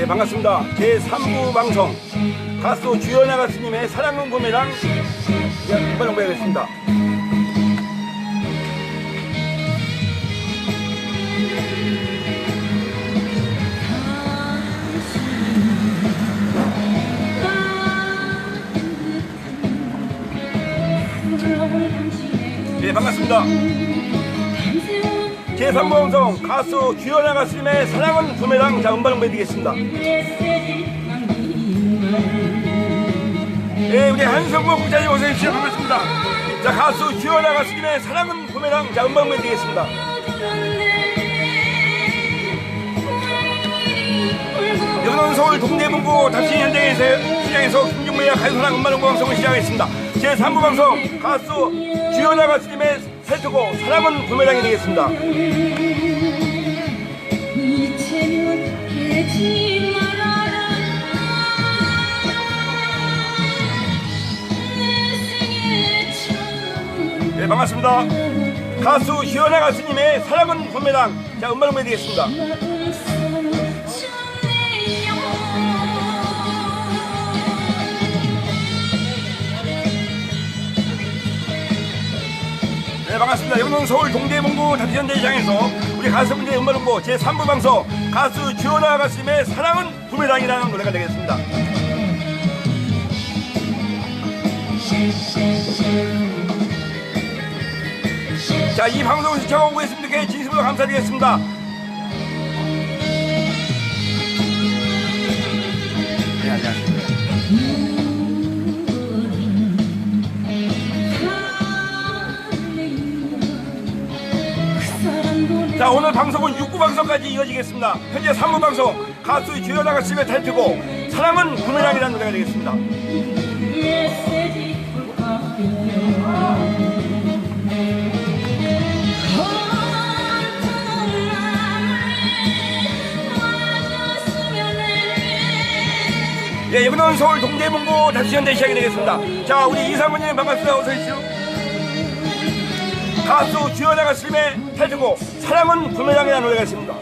예, 반갑습니다. 제3부 방송 가수 주연아 가수님의 사랑은 봄이랑 이번 공부하겠습니다. 예, 반갑습니다. 제3부 방송 가수 주연아 가수님의 사랑은 봄이랑 자, 음반 공부해드리겠습니다. 예, 우리 한성국 국장님 어서 오십시오. 반갑습니다. 자, 가수 주연아 가수님의 사랑은 봄이랑 자, 음반 공부해드리겠습니다. 여기는 서울 동대문구 답신 현장에서 시장에서 김중무의 가요사랑 음반 공부 방송을 시작하겠습니다. 제3부 방송 가수 주연아 가수님의 살트고 사랑은 봄이랑이 되겠습니다. 네, 반갑습니다. 가수 주연아 가수님의 사랑은 봄이랑 자, 음반 공부해드리겠습니다. 네 반갑습니다. 여기는 서울 동대문구 다시현대시장에서 우리 가수분들의 음반 홍보 제3부 방송 가수 주연아 가수님의 사랑은 부메랑이라는 노래가 되겠습니다. 자, 이 방송을 시청하고 계신 분들께 진심으로 감사드리겠습니다. 자 오늘 방송은 6부 방송까지 이어지겠습니다. 현재 3부 방송 가수 주연아 가수님의 타이틀곡 사랑은 부메랑이라는 노래가 되겠습니다. 예, 여기는 서울 동대문구 다시 현대 시작이 되겠습니다. 자, 우리 이상훈님 반갑습니다. 어서 오십시오. 가수 주연아 가수님의 타이틀곡 사랑은 부메랑이라는 노래가 있습니다.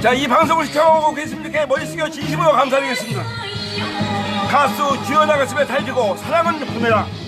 자, 이 방송을 시청하고 계신 머리 숙여 진심으로 감사드리겠습니다. 가수 주연아 가수님의 타이틀곡 사랑은 부메랑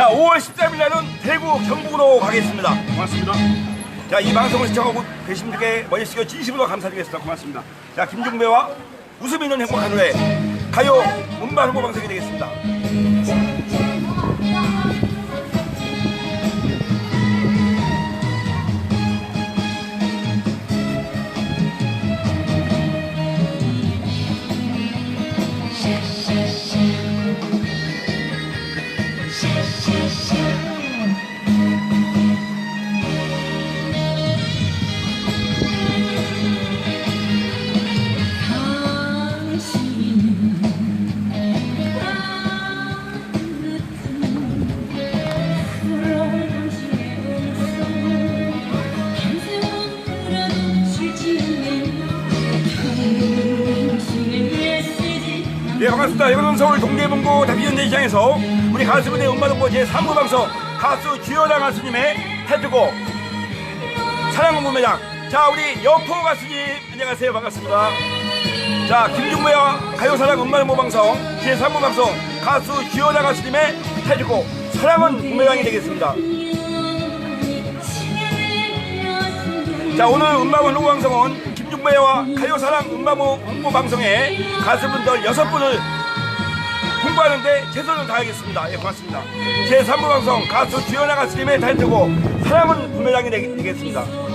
자, 5월 13일 날은 대구 경북으로 가겠습니다. 고맙습니다. 자, 이 방송을 시청하고 계신 머리 숙여 진심으로 감사드리겠습니다. 고맙습니다. 자, 김중배와 웃음 있는 행복한 노래 가요 음반 홍보 방송이 되겠습니다. 반갑습니다. 여기는 서울 동대문구 다비현대시장에서 우리 가수분의 음반 홍보 제3부 방송 가수 주연아 가수님의 타이틀곡 사랑은 무매장 자, 우리 여포 가수님 안녕하세요. 반갑습니다. 자, 김중배와 가요사랑 음반 홍보 방송 제3부 방송 가수 주연아 가수님의 타이틀곡 사랑은 무매장이 되겠습니다. 자, 오늘 음반 홍보 방송은 김중배와 가요사랑 음반 홍보 방송에 가수분들 여섯 분을 홍보하는데 최선을 다하겠습니다. 예, 고맙습니다. 제3부 방송 가수 주연아 가수님의 타이틀곡 사랑은 되겠- 되겠습니다.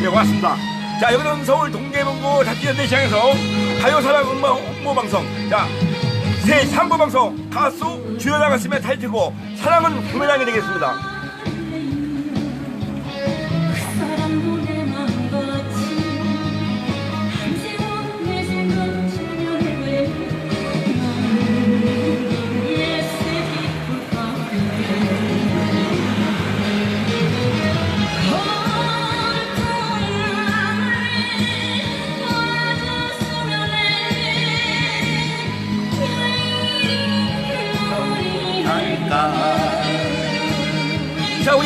네, 고맙습니다. 자, 여기는 서울 동계문구 잡지연대시장에서 가요사랑 음모, 음모 방송. 자, 제3부 방송 가수 주연아가 쓰면 타이틀곡 사랑은 구매장이 되겠습니다.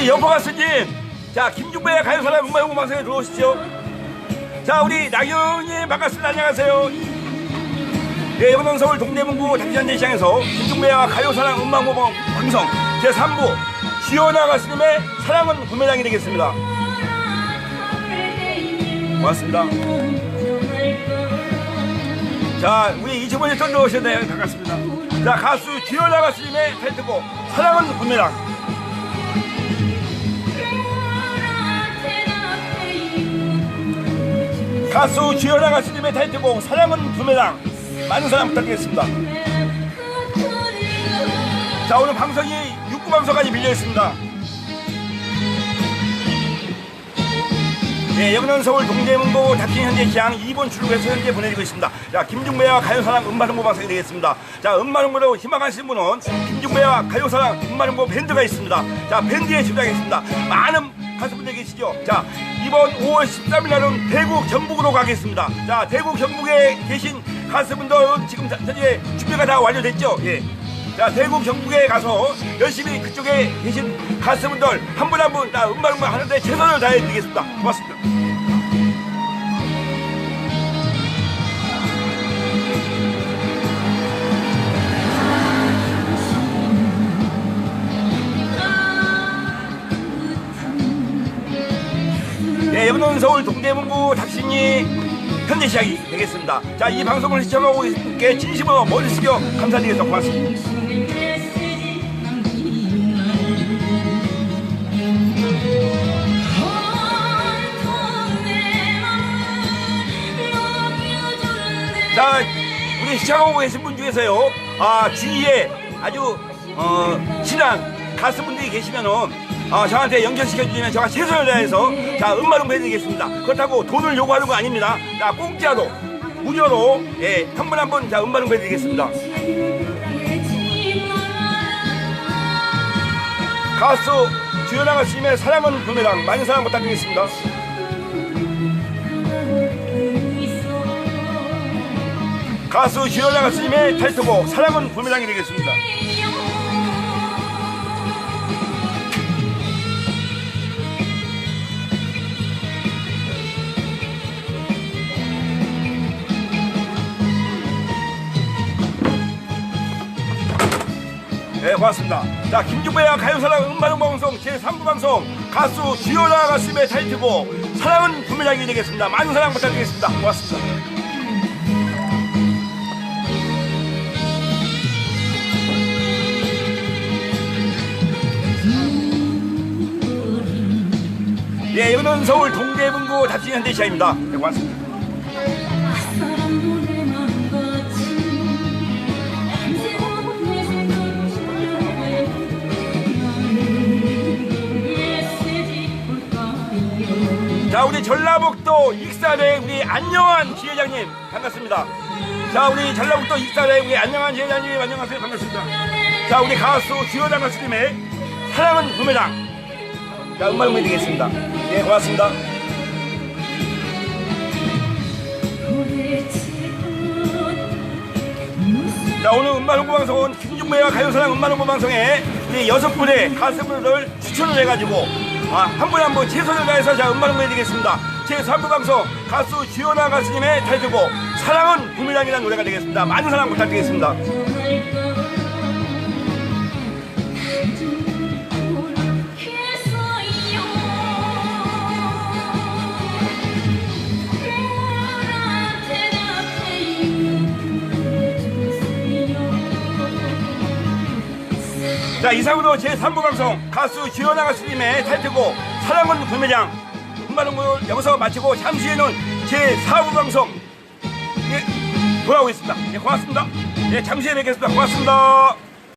우리 여포 가수님. 자, 김중배의 가요사랑 음악 홍보방송에 들어오시죠. 자, 우리 나경님 반갑습니다. 안녕하세요. 네, 여기는 서울 동대문구 잡지연대시장에서 김중배와 가요사랑 음악 홍보방송 제3부 주연아 가수님의 사랑은 구매량이 되겠습니다. 고맙습니다. 자, 우리 이주머니 전 들어오셨네요. 반갑습니다. 자, 가수 주연아 가수님의 타이틀곡 사랑은 구매량. 가수 주연아 가수님의 타이틀곡 사랑은 부메랑 많은 사랑 부탁드리겠습니다. 자 오늘 방송이 6구 방송까지 밀려 있습니다. 네, 여기는 서울 동대문구 닥친 현재 시장 2번 출구에서 현재 보내드리고 있습니다. 자, 김중배와 가요사랑 음반홍보 방송이 되겠습니다. 자, 음반홍보로 희망하시는 분은 김중배와 가요사랑 음반홍보 밴드가 있습니다. 자, 밴드에 출연하겠습니다. 많은 가수분들 계시죠? 자, 이번 5월 13일 날은 대구 경북으로 가겠습니다. 자, 대구 경북에 계신 가수분들은 지금 자- 현재 준비가 다 완료됐죠? 예. 자, 대구 경북에 가서 열심히 그쪽에 계신 가수분들 한 분 한 분 다 음반 음반 하는데 최선을 다해 드리겠습니다. 고맙습니다. 네, 여기는 서울 동대문구 닥신이 현대 시작이 되겠습니다. 자, 이 방송을 시청하고 계신 분께 진심으로 머리 숙여 감사드리겠습니다. 고맙습니다. 자, 우리 시청하고 계신 분 중에서요, 아, 주위에 아주, 어, 친한 가수분들이 계시면은, 아, 저한테 연결시켜주시면 제가 최선을 다해서, 자, 음반을 해드리겠습니다. 그렇다고 돈을 요구하는 거 아닙니다. 자, 공짜로, 무료로, 예, 한분 한 분, 자, 음반을 해드리겠습니다. 가수 주연아 가수님의 사랑은 구매랑 많은 사랑 부탁드리겠습니다. 가수 주연아 가수님의 타이틀곡 사랑은 구매랑이 되겠습니다. 고맙습니다. 자, 김중배와 가요사랑 음반음방송 제3부 방송 가수 주연아 가수님의 타이틀곡 사랑은 구매량이 되겠습니다. 많은 사랑 부탁드리겠습니다. 고맙습니다. 예, 여기는 서울 동대문구 다친 현대시장입니다. 네, 고맙습니다. 자, 우리 전라북도 익산의 우리 안녕한 지회장님 반갑습니다. 자, 우리 전라북도 익산의 우리 안녕한 지회장님 안녕하세요. 반갑습니다. 자, 우리 가수 주여장 가수님의 사랑은 구매장. 자, 음악 음악 드리겠습니다. 예, 고맙습니다. 자, 오늘 음반 홍보 방송은 김중배와 가요사랑 음반 홍보 방송에 우리 여섯 분의 가수분들 추천을 해가지고 아, 한분한분 최선을 다해서 자 음반 홍보 해드리겠습니다. 제 3부 방송 가수 주연아 가수님의 타이틀곡 사랑은 구미랑이라는 노래가 되겠습니다. 많은 사랑 부탁드리겠습니다. 자 이상으로 제 3부 방송 가수 주연아 가수님의 타이틀곡 사랑은 구매장 음반홍보를 여기서 마치고 잠시 후에는 제 4부 방송 예, 돌아오겠습니다. 예, 고맙습니다. 예, 잠시 후에 뵙겠습니다. 고맙습니다.